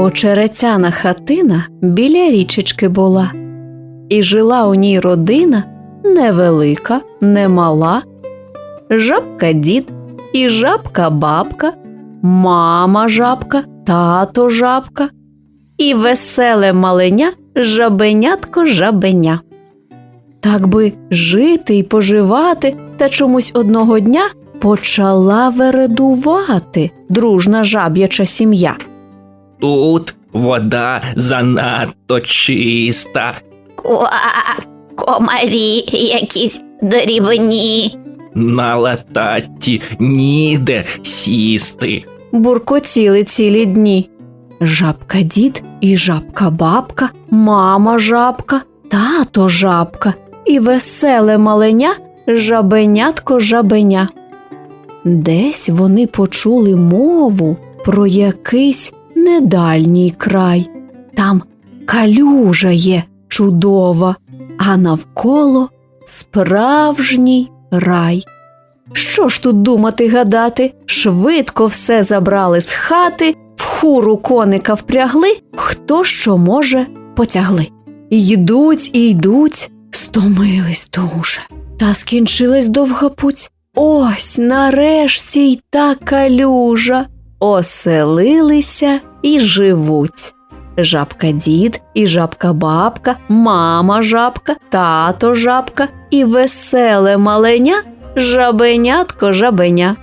Очерецяна хатина біля річечки була, і жила у ній родина невелика, немала. Жабка дід і жабка бабка, мама жабка, тато жабка і веселе маленя жабенятко жабеня. Так би жити й поживати, та чомусь одного дня почала вередувати дружна жаб'яча сім'я. Тут вода занадто чиста. Ква, комарі якісь дрібні. На лататті ніде сісти. буркотіли цілі дні. Жабка дід і жабка бабка, мама жабка, тато жабка і веселе маленя жабенятко жабеня. Десь вони почули мову про якийсь недальній край. Там калюжа є чудова, а навколо справжній рай. Що ж тут думати гадати? Швидко все забрали з хати, в хуру коника впрягли, хто що може, потягли. Йдуть і йдуть, стомились дуже. Та скінчилась довга путь. Ось нарешті й та калюжа. Оселилися і живуть. Жабка дід і жабка бабка, мама жабка, тато жабка і веселе маленя жабенятко жабеня.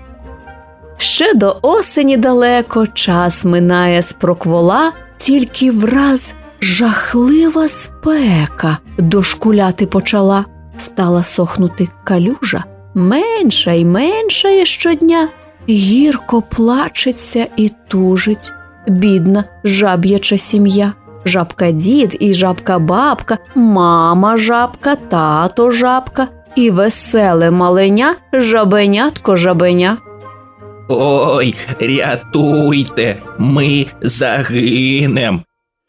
Ще до осені далеко час минає з проквола, тільки враз жахлива спека дошкуляти почала, стала сохнути калюжа, менша й меншає щодня, гірко плачеться і тужить, бідна жаб'яча сім'я. Жабка дід і жабка бабка, мама жабка, тато жабка і веселе маленя жабенятко жабеня. Ой, рятуйте, ми загинем.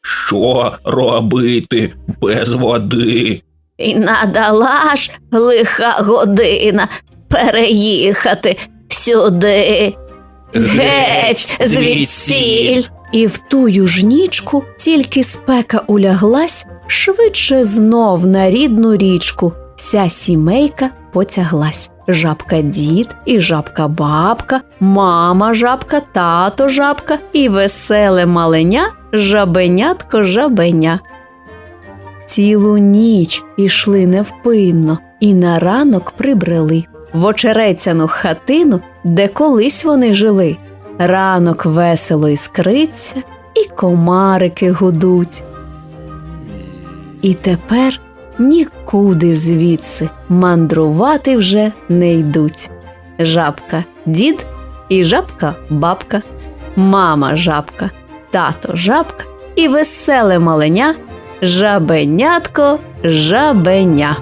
Що робити без води? І надала ж лиха година переїхати сюди. Геть звідсіль. І в тую ж нічку тільки спека уляглась, швидше знов на рідну річку вся сімейка потяглась. Жабка дід і жабка бабка, мама жабка, тато жабка і веселе маленя жабенятко жабеня. Цілу ніч ішли невпинно і на ранок прибрели в очерецяну хатину, де колись вони жили. Ранок весело іскриться, і комарики гудуть. І тепер нікуди звідси мандрувати вже не йдуть. Жабка дід і жабка бабка, мама жабка, тато жабка і веселе маленя жабенятко жабеня.